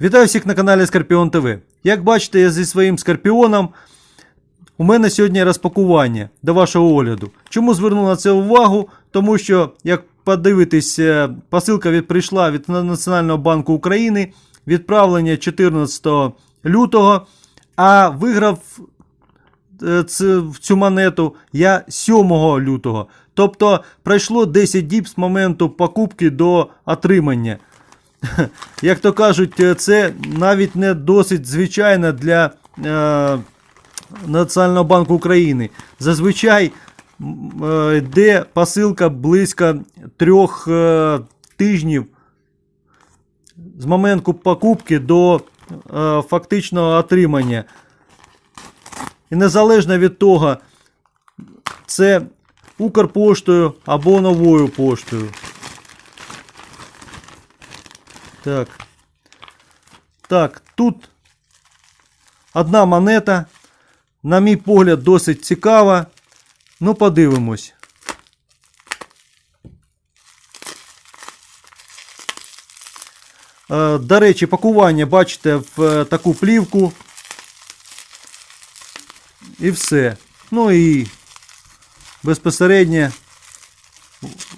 Вітаю всіх на каналі Скорпіон ТВ. Як бачите, я зі своїм скорпіоном. У мене сьогодні розпакування до вашого огляду. Чому звернув на це увагу? Тому що, як подивитись, е, посилка від, прийшла від Національного банку України, відправлення 14 лютого, а виграв е, цю монету я 7 лютого. Тобто пройшло 10 діб з моменту покупки до отримання. Як то кажуть, е, це навіть не досить звичайно для е, Національного банку України. Зазвичай е, йде посилка близько трьох е, тижнів з моменту покупки до е, фактичного отримання. І незалежно від того, це Укрпоштою або новою поштою. Так. Так, тут одна монета. На мій погляд, досить цікава. Ну, подивимось. Е, До речі, пакування бачите в е, таку плівку. І все. Ну і безпосередньо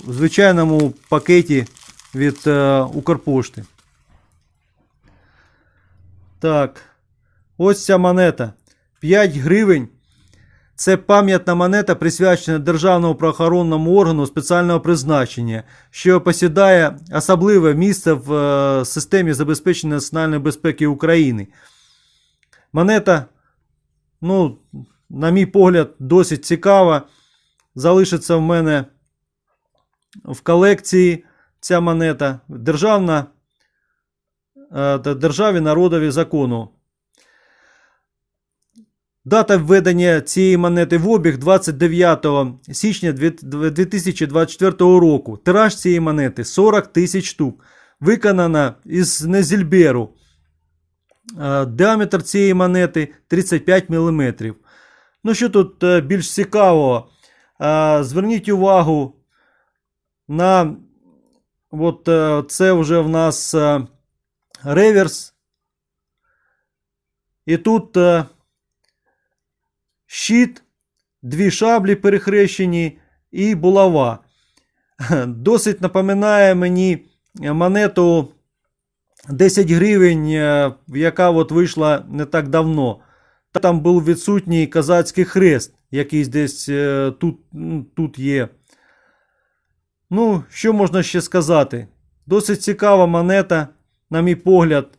в звичайному пакеті від е, Укрпошти. Так. Ось ця монета. 5 гривень. Це пам'ятна монета, присвячена Державному правоохоронному органу спеціального призначення, що посідає особливе місце в е, системі забезпечення національної безпеки України. Монета, ну, на мій погляд, досить цікава. Залишиться в мене в колекції ця монета. Державна державі народові закону. Дата введення цієї монети в обіг 29 січня 2024 року. Тираж цієї монети 40 тисяч штук. Виконана із Незільберу. Е, Діаметр цієї монети 35 мм. Ну, що тут е, більш цікавого? Е, Зверніть увагу на от е, це вже в нас е, реверс. І тут е, щит, дві шаблі перехрещені і булава. Досить напоминає мені монету 10 гривень, е, яка от вийшла не так давно. Там був відсутній козацький хрест, який десь е, тут, тут є. Ну, що можна ще сказати? Досить цікава монета, на мій погляд.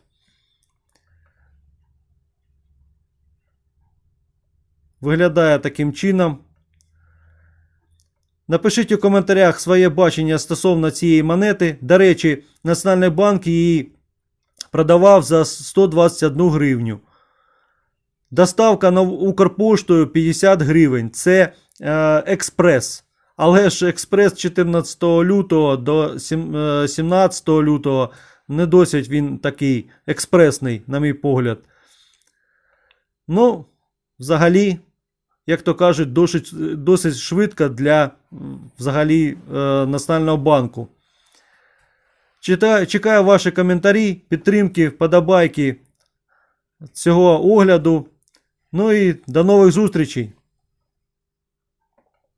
Виглядає таким чином. Напишіть у коментарях своє бачення стосовно цієї монети. До речі, Національний банк її продавав за 121 гривню. Доставка на Укрпоштою 50 гривень. Це е, експрес. Але ж експрес 14 лютого до е, 17 лютого не досить він такий експресний, на мій погляд. Ну, взагалі, як то кажуть, досить, досить швидко для взагалі е, Національного банку. Читаю, чекаю ваші коментарі, підтримки, вподобайки цього огляду. Ну і до нових зустрічей!